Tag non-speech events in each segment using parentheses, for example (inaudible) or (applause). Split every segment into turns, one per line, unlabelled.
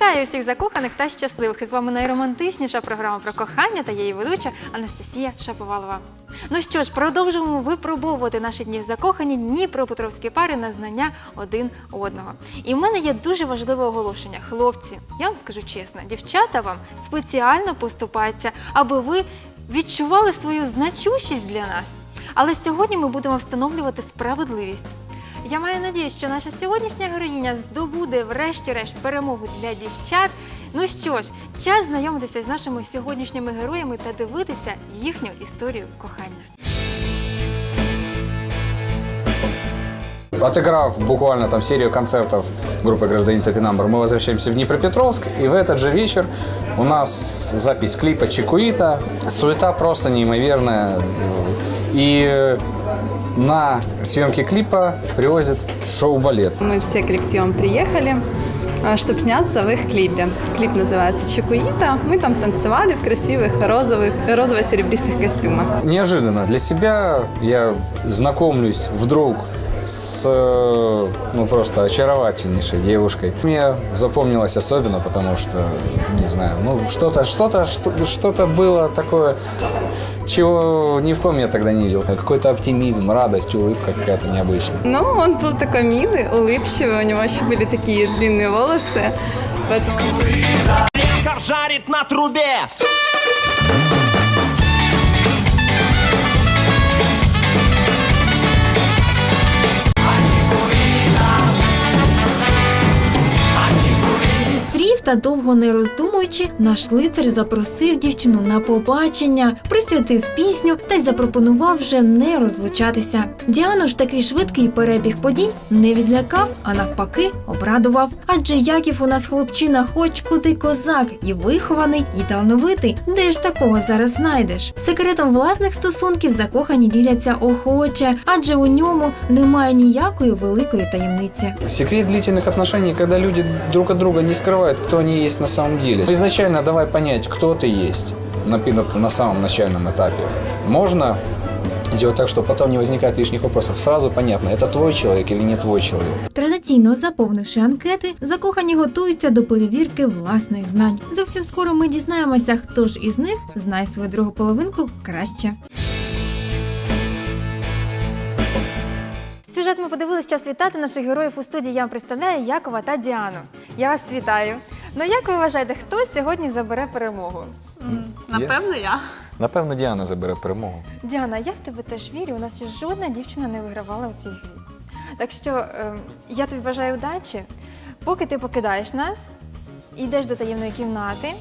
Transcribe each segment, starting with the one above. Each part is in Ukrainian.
Вітаю всіх закоханих та щасливих! І з вами найромантичніша програма про кохання та її ведуча Анастасія Шаповалова. Ну що ж, продовжуємо випробовувати наші дні закохані Дніпропетровські пари на знання один одного. І в мене є дуже важливе оголошення. Хлопці, я вам скажу чесно, дівчата вам спеціально поступаються, аби ви відчували свою значущість для нас. Але сьогодні ми будемо встановлювати справедливість. Я маю надію, що наша сьогоднішня героїня здобуде врешті-решт перемогу для дівчат. Ну що ж, час знайомитися з нашими сьогоднішніми героями та дивитися їхню історію кохання.
Отыграв буквально там серию концертов группы «Гражданин Топинамбр», мы возвращаемся в Днепропетровск, и в этот же вечер у нас запись клипа «Чекуита». Суета просто неимоверная. И на съемки клипа привозят шоу-балет.
Мы все коллективом приехали, чтобы сняться в их клипе. Клип называется «Чекуита». Мы там танцевали в красивых розовых, розово-серебристых костюмах.
Неожиданно для себя я знакомлюсь вдруг с э, ну просто очаровательнейшей девушкой. Мне запомнилось особенно, потому что, не знаю, ну что-то, что-то, что- что-то было такое, чего ни в ком я тогда не видел. Какой-то оптимизм, радость, улыбка какая-то необычная.
Ну, он был такой милый, улыбчивый, у него еще были такие длинные волосы. Поэтому
Река жарит на трубе.
Зустрів та довго не роздумуючи, наш лицар запросив дівчину на побачення, присвятив пісню та й запропонував вже не розлучатися. Діану ж такий швидкий перебіг подій не відлякав, а навпаки обрадував. Адже Яків у нас хлопчина, хоч куди козак, і вихований, і талановитий. Де ж такого зараз знайдеш? Секретом власних стосунків закохані діляться охоче, адже у ньому немає ніякої великої таємниці.
Секрет длительных отношений, когда люди друг от друга не скрывают, кто они есть на самом деле. Изначально давай понять, кто ты есть на, пи- на самом начальном этапе. Можно сделать так, что потом не возникает лишних вопросов. Сразу понятно, это твой человек или не твой человек.
Традиційно заповнивши анкети, закохані готуються до перевірки власних знань. Зовсім скоро ми дізнаємося, хто ж із них знає свою другу половинку краще. Сюжет ми подивилися час вітати наших героїв у студії. Я вам представляю Якова та Діану. Я вас вітаю. Ну як ви вважаєте, хто сьогодні забере перемогу?
напевно, я.
Напевно, Діана забере перемогу.
Діана, я в тебе теж вірю. У нас ще жодна дівчина не вигравала у цій грі. Так що ем, я тобі бажаю удачі. Поки ти покидаєш нас, йдеш до таємної кімнати.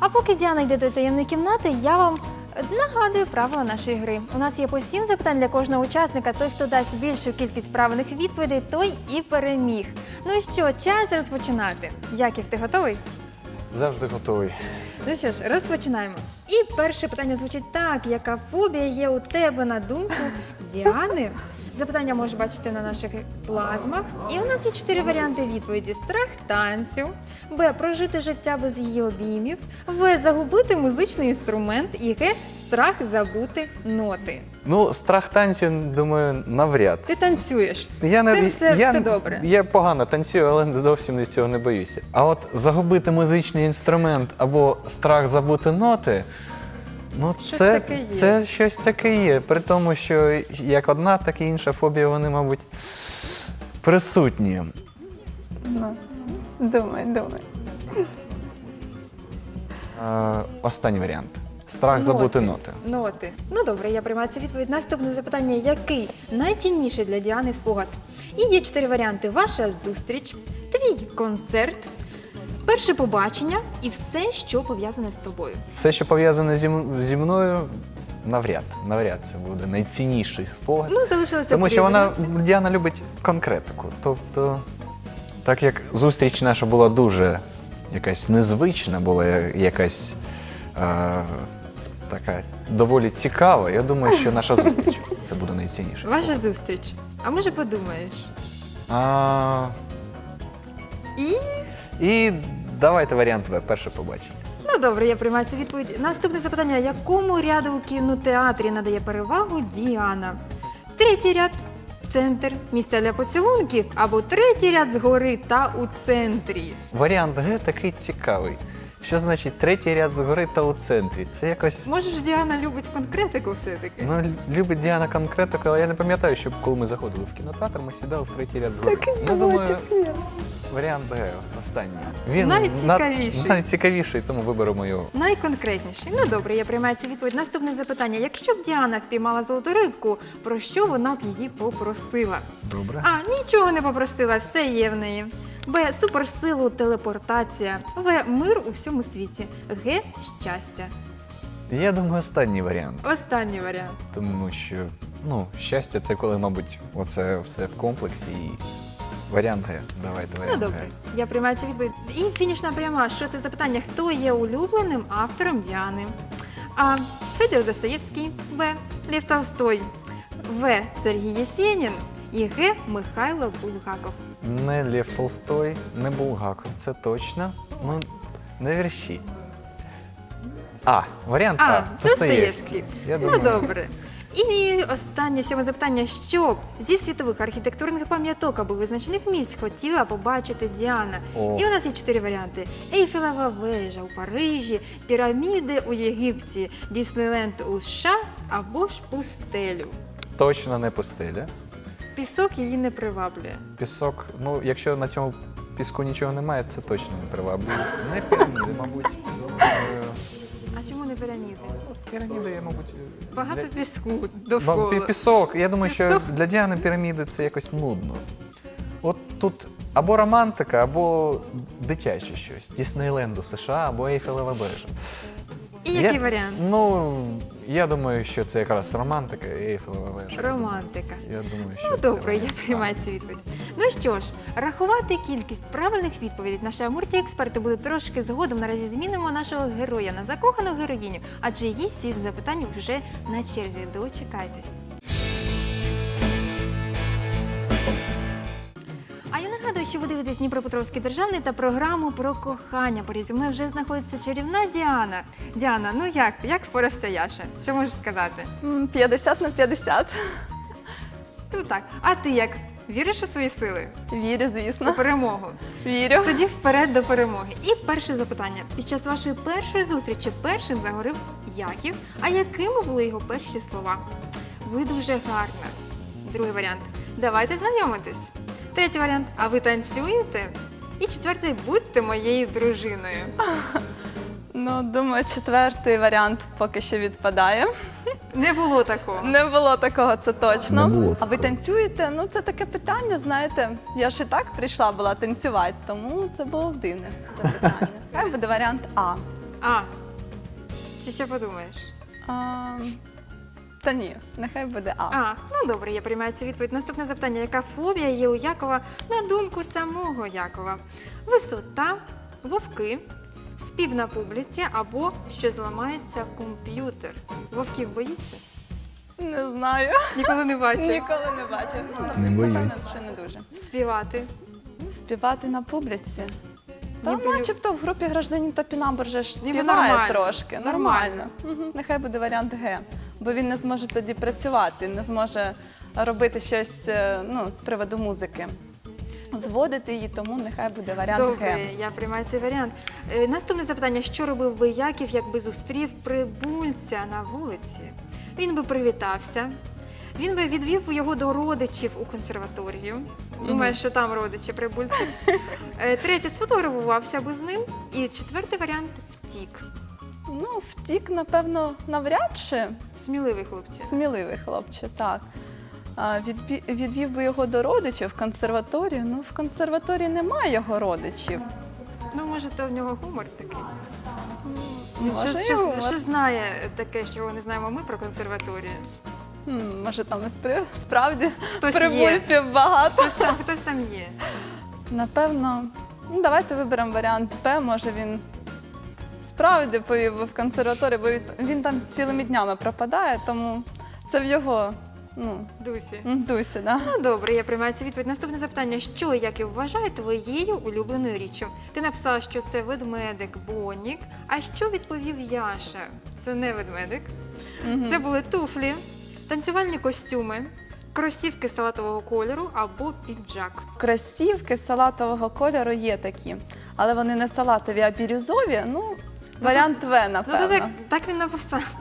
А поки Діана йде до таємної кімнати, я вам нагадую правила нашої гри. У нас є по сім запитань для кожного учасника. Той, хто дасть більшу кількість правильних відповідей, той і переміг. Ну що, час розпочинати. Яків, ти готовий?
Завжди готовий.
Ну що ж, розпочинаємо. І перше питання звучить так: яка фобія є у тебе на думку Діани? Запитання можеш бачити на наших плазмах. І у нас є чотири варіанти відповіді: страх танцю, Б. Прожити життя без її обіймів, В. Загубити музичний інструмент і Г. Страх забути ноти.
Ну, страх танцю, думаю, навряд.
Ти танцюєш.
Я
Це все,
я,
все добре.
Я погано танцюю, але зовсім від цього не боюся. А от загубити музичний інструмент або страх забути ноти. Ну,
Щось
це,
таке є.
це щось таке є. При тому, що як одна, так і інша фобія, вони, мабуть, присутні.
Ну, думай, думай.
Е, останній варіант. Страх
Ноти.
забути ноти.
Ноти. Ну добре, я приймаю цю відповідь. Наступне запитання: який найцінніший для Діани спогад? І є чотири варіанти: ваша зустріч, твій концерт, перше побачення і все, що пов'язане з тобою.
Все, що пов'язане зі, м- зі мною, навряд. Навряд це буде найцінніший спогад.
Ну, залишилося
Тому що вона. Діана любить конкретику. Тобто, так як зустріч наша була дуже якась незвична, була я- якась е, така доволі цікава, я думаю, що наша (laughs) зустріч це буде найцінніше.
Ваша зустріч. А може подумаєш?
А,
І
і давайте варіант В, перше побачення.
ну добре, я приймаю цю відповідь. Наступне запитання: якому ряду у кінотеатрі надає перевагу Діана? Третій ряд, центр, місця для поцілунків або третій ряд згори та у центрі.
Варіант Г такий цікавий. Що значить третій ряд згори та у центрі? Це якось.
Може ж Діана любить конкретику все-таки?
Ну, любить Діана конкретику, але я не пам'ятаю, щоб коли ми заходили в кінотеатр, ми сідали в третій ряд згори. Ну, думаю, варіант Г, останній. Він
Найцікавіший.
на- найцікавіший, тому виберемо його.
Найконкретніший. Ну добре, я приймаю цю відповідь. Наступне запитання: якщо б Діана впіймала золоту рибку, про що вона б її попросила?
Добре.
А, нічого не попросила, все є в неї. Б. Суперсилу, телепортація. В. Мир у всьому світі. Г. Щастя.
Я думаю, останній варіант.
Останній варіант.
Тому що ну, щастя це коли, мабуть, оце все в комплексі і варіант Г. Давайте
Ну добре, я приймаю цю відповідь. І фінішна пряма. Що це за питання? Хто є улюбленим автором Діани? А. Федір Достоєвський. Б. Лев Толстой. В. Сергій Єсєнін. І Г. Михайло Булгаков.
Не Лев Толстой, не Булгаков, це точно. Ну, не вірші. А, варіант А.
А,
Достоєвський.
Достоєвський.
Я
Ну
думаю,
добре. І останнє сьоме запитання: що зі світових архітектурних пам'яток або визначених місць хотіла побачити Діана?
О.
І у нас є чотири варіанти: Ейфелева вежа у Парижі, піраміди у Єгипті, Діснейленд у США або ж пустелю.
точно не пустеля.
Пісок її не приваблює.
Пісок, ну, якщо на цьому піску нічого немає, це точно не приваблює. Не піраміди, мабуть.
Не піраміди?
Піраміди, я, мабуть.
Багато
для-
піску довкола.
пі- Пісок. Я думаю, що
Пісок?
для Діани піраміди це якось нудно. От тут або романтика, або дитяче щось. Діснейленду США або Ейфелева вежа.
І який
Я-
варіант?
Ну, я думаю, що це якраз романтика і Ейфелева вежа.
Романтика.
Я думаю, що
Ну,
це
добре, я
романтика.
приймаю цю відповідь. Ну що ж, рахувати кількість правильних відповідей наші амурті експерти буде трошки згодом. Наразі змінимо нашого героя на закохану героїню, адже її сів запитань вже на черзі. Дочекайтесь. Нагадую, що ви дивитесь Дніпропетровський державний та програму про кохання. Поряд зі мною вже знаходиться чарівна Діана. Діана, ну як? Як впорався Яша? Що можеш сказати?
М, 50 на 50.
Ну так. А ти як? Віриш у свої сили?
Вірю,
У
звісно.
перемогу.
Вірю.
Тоді вперед до перемоги. І перше запитання. Під час вашої першої зустрічі першим загорив Яків. А якими були його перші слова? Ви дуже гарна. Другий варіант. Давайте знайомитись. Третій варіант. А ви танцюєте? І четвертий будьте моєю дружиною. (laughs)
Ну, думаю, четвертий варіант поки що відпадає.
Не було такого.
Не було такого, це точно.
Не було
а ви танцюєте? Ну, це таке питання, знаєте. Я ж і так прийшла була танцювати, тому це було дивне запитання. Хай буде варіант А.
А. Чи що подумаєш?
а та ні, нехай буде А.
А, ну добре, я приймаю цю відповідь. Наступне запитання: яка фобія є у Якова на думку самого Якова? Висота, вовки, спів на публіці або що зламається комп'ютер. Вовків боїться?
Не знаю.
Ніколи не бачив.
Ніколи не бачив.
Не боюсь.
Напевно, ще не дуже.
Співати.
Співати на публіці. Та
Ніби лю-
начебто в групі гражданин та Пінамбур же ж
Ніби
співає
нормально.
трошки.
Нормально.
Мгм. Нехай буде варіант Г. Бо він не зможе тоді працювати, не зможе робити щось е, ну, з приводу музики. Зводити її, тому нехай буде варіант
Добре,
Г.
я приймаю цей варіант. Е, Наступне запитання: що робив би Яків, якби зустрів прибульця на вулиці? Він би привітався. Він би відвів його до родичів у консерваторію. Думаю, що там родичі прибульці. (laughs) Е, Третє, сфотографувався би з ним. І четвертий варіант втік.
Ну, втік, напевно, навряд чи
Сміливий хлопчик.
сміливий хлопче, так. А, відбі- Відвів би його до родичів в консерваторію. Ну, в консерваторії немає його родичів.
Ну, може, то в нього гумор такий.
Може,
що,
і
що, що знає таке, чого не знаємо ми про консерваторію?
М, Може, там спри- справді
Хтось є.
прибульців багато.
Хтось там, хтось там є.
Напевно, ну давайте виберемо варіант П. Може він справді повів в консерваторію, бо він- він там цілими днями пропадає, тому це в його ну,
Дусі.
дусі. Да?
Ну, добре, я приймаю цю відповідь. Наступне запитання: що як і вважає твоєю улюбленою річчю? Ти написала, що це ведмедик Бонік. А що відповів Яша? Це не ведмедик.
Мгм.
Це були туфлі, танцювальні костюми, Кросівки салатового кольору або піджак.
Кросівки салатового кольору є такі, але вони не салатові, а бірюзові. Ну, варіант В,
Ну,
напевно.
так, так він написав. (laughs)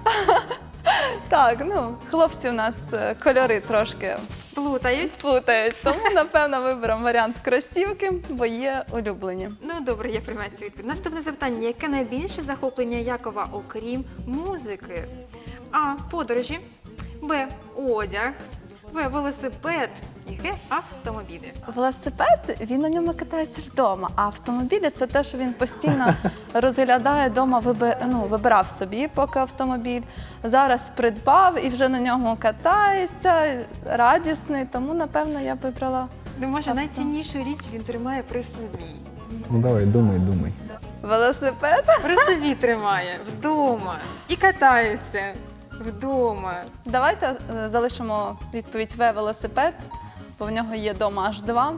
Так, ну, хлопці у нас е, кольори трошки
Плутають.
плутають, тому, (laughs) напевно, виберемо варіант кросівки, бо є улюблені.
Ну добре, я приймаю цю відповідь. Наступне запитання: яке найбільше захоплення Якова, окрім музики? А. Подорожі, Б. Одяг, В. Велосипед і Г. Автомобілі.
Велосипед він на ньому катається вдома, а автомобілі це те, що він постійно (laughs) розглядає вдома, виби, ну, вибирав собі поки автомобіль. Зараз придбав і вже на ньому катається, радісний, тому напевно я вибрала
Ну, може, найціннішу річ він тримає при собі.
Ну давай, думай, думай.
велосипед.
При собі тримає вдома і катається вдома.
Давайте е, залишимо відповідь В велосипед, бо в нього є дома аж два.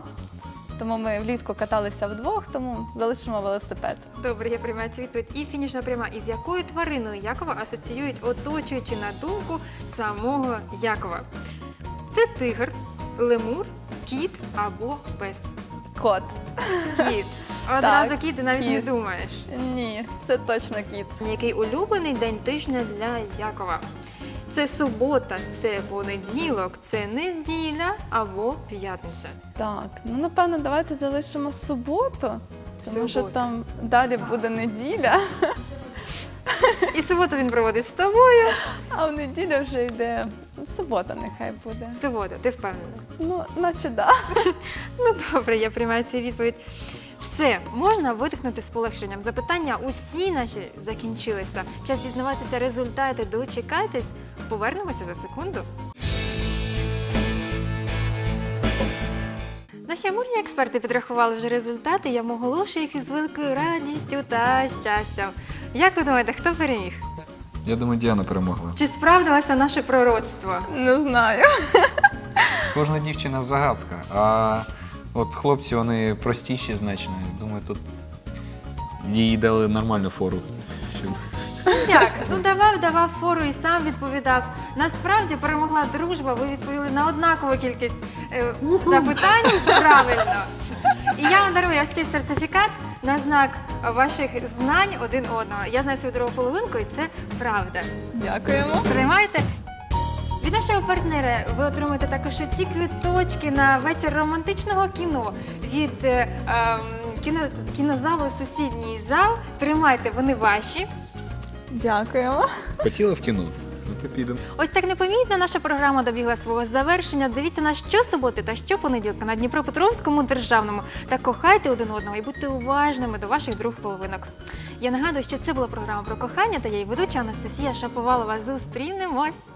Тому ми влітку каталися вдвох, тому залишимо велосипед.
Добре, я приймаю цю відповідь. І фінішна пряма. Із якою твариною Якова асоціюють оточуючи на думку самого Якова? Це тигр, лемур, кіт або пес.
Кот.
Кіт. Одразу
Так,
кіт, ти навіть не
кіт.
думаєш.
Ні, це точно кіт.
Який улюблений день тижня для Якова? Це субота, це понеділок, це неділя або п'ятниця.
Так, ну напевно, давайте залишимо суботу, тому що там далі буде неділя,
І суботу він проводить з тобою.
а в неділю вже йде субота, нехай буде.
Субота, ти впевнена?
Ну, наче да. (laughs)
Ну добре, я приймаю цю відповідь. Все, можна видихнути з полегшенням. Запитання усі наші закінчилися. Час дізнаватися результати. Дочекайтесь. Повернемося за секунду. Наші амурні експерти підрахували вже результати. Я оголошую їх із великою радістю та щастям. Як ви думаєте, хто переміг?
Я думаю, Діана перемогла.
Чи справдилося наше пророцтво?
Не знаю.
Кожна дівчина загадка, а от хлопці вони простіші значно. Думаю, тут їй дали нормальну фору. Щоб...
Як? Ну давав, давав фору і сам відповідав. Насправді перемогла дружба. Ви відповіли на однакову кількість е, запитань правильно. І я вам дарую ось цей сертифікат на знак ваших знань один одного. Я знаю свою другу половинку, і це правда.
Дякуємо.
Тримайте. Від нашого партнера ви отримаєте також ці квиточки на вечір романтичного кіно від е, ем, кіно, кінозалу сусідній зал. Тримайте, вони ваші.
Дякуємо.
Хотіла в кіно? Ну, то підемо.
Ось так непомітно наша програма добігла свого завершення. Дивіться на щосуботи та щопонеділка на Дніпропетровському державному та кохайте один одного і будьте уважними до ваших друг половинок. Я нагадую, що це була програма про кохання та я її ведуча Анастасія Шаповалова. Зустрінемось!